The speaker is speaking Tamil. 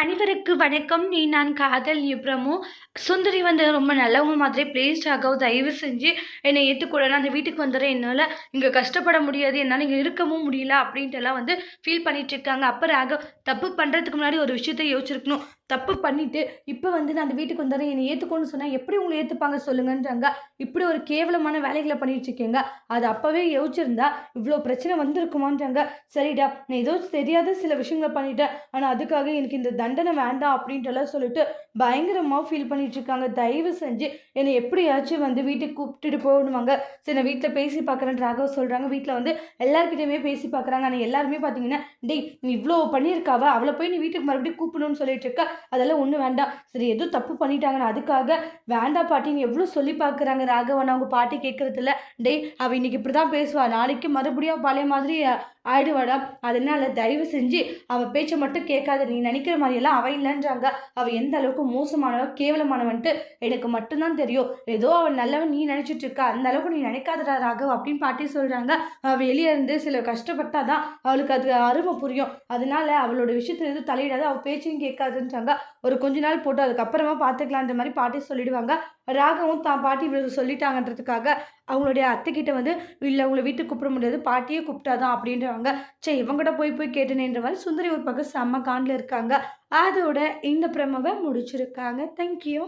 அனைவருக்கு வணக்கம். நீ நான் காதல் இப்ரமோ. சுந்தரி வந்து ரொம்ப நல்லவங்க மாதிரி ப்ளீஸ் ராகவ் தயவு செஞ்சு என்னை ஏற்றுக்கூட அந்த வீட்டுக்கு வந்துடுறேன் என்னால் இங்கே கஷ்டப்பட முடியாது. என்னால் இங்கே இருக்கவும் முடியல அப்படின்ட்டுலாம் வந்து ஃபீல் பண்ணிகிட்ருக்காங்க இருக்காங்க. அப்போ ராகவ் தப்பு பண்ணுறதுக்கு முன்னாடி ஒரு விஷயத்தை யோசிச்சிருக்கணும். தப்பு பண்ணிட்டு இப்போ வந்து நான் அந்த வீட்டுக்கு வந்துடுறேன் என்னை ஏற்றுக்கோன்னு சொன்னால் எப்படி உங்களை ஏற்றுப்பாங்க சொல்லுங்கன்றாங்க. இப்படி ஒரு கேவலமான வேலைகளை பண்ணிட்டு இருக்கீங்க. அது அப்போவே யோசிச்சிருந்தா இவ்வளோ பிரச்சனை வந்திருக்குமான்றாங்க. சரிடா நான் ஏதோ தெரியாத சில விஷயங்களை பண்ணிட்டேன். ஆனால் அதுக்காக எனக்கு இந்த தண்டனை வேண்டாம் அப்படின்ட்டுலாம் சொல்லிட்டு பயங்கரமாக ஃபீல் பண்ணிட்டு இருக்காங்க. தயவு செஞ்சு என்னை எப்படியாச்சும் வந்து வீட்டுக்கு கூப்பிட்டுட்டு போகணுவாங்க சரி நான் வீட்டில் பேசி பார்க்குறேன் ராகவ் சொல்கிறாங்க வீட்டில் வந்து எல்லாருக்கிட்டையுமே பேசி பார்க்குறாங்க. ஆனால் எல்லாருமே பார்த்தீங்கன்னா டேய் நீ இவ்வளோ பண்ணியிருக்காவ. அவளை போய் நீ வீட்டுக்கு மறுபடியும் கூப்பிடணும்னு சொல்லிட்டு இருக்கா. அதெல்லாம் ஒன்றும் வேண்டாம். சரி ஏதோ தப்பு பண்ணிட்டாங்கன்னு அதுக்காக வேண்டாம் பாட்டின்னு எவ்வளோ சொல்லி பார்க்குறாங்க ராகவன்? அவங்க பாட்டி கேட்குறதில்ல டேய் அவள் இன்னைக்கு இப்படி தான் பேசுவாள் நாளைக்கு மறுபடியும் பழைய மாதிரி ஆயிடுவாடா அதனால தயவு செஞ்சு அவள் பேச்சை மட்டும் கேட்காத. நீ நினைக்கிற மாதிரியெல்லாம் அவள் இல்லைன்றாங்க. அவள் எந்த அளவுக்கு மோசமானவ கேவலமானவன்ட்டு எனக்கு மட்டும்தான் தெரியும். ஏதோ அவள் நல்லவன் நீ நினச்சிட்டு இருக்கா. அந்த அளவுக்கு நீ நினைக்காதடா ராகவ் அப்படின்னு பாட்டி சொல்கிறாங்க அவள் வெளியே இருந்து சில கஷ்டப்பட்டாதான் அவளுக்கு அது அருமை புரியும். அதனால அவளோட விஷயத்துல எதுவும் தலையிடாத. அவள் பேச்சையும் கேட்காதுன்றாங்க. ஒரு கொஞ்ச நாள் போட்டு அதுக்கப்புறமா பார்த்துக்கலான்ற மாதிரி பாட்டி சொல்லிடுவாங்க. ராகவும் தான் பாட்டி இவளுக்கு சொல்லிட்டாங்கன்றதுக்காக அவங்களுடைய அத்தைக்கிட்ட வந்து இல்லை உங்களை வீட்டுக்கு கூப்பிட முடியாது. பாட்டியே கூப்பிட்டாதான் அப்படின்றவங்க சே இவங்ககிட்ட போய் போய் கேட்டேனேன்ற மாதிரி சுந்தரி ஒரு பக்கம் செம்ம காண்டில் இருக்காங்க. அதோட இந்த பிரமவை முடிச்சிருக்காங்க. தேங்க்யூ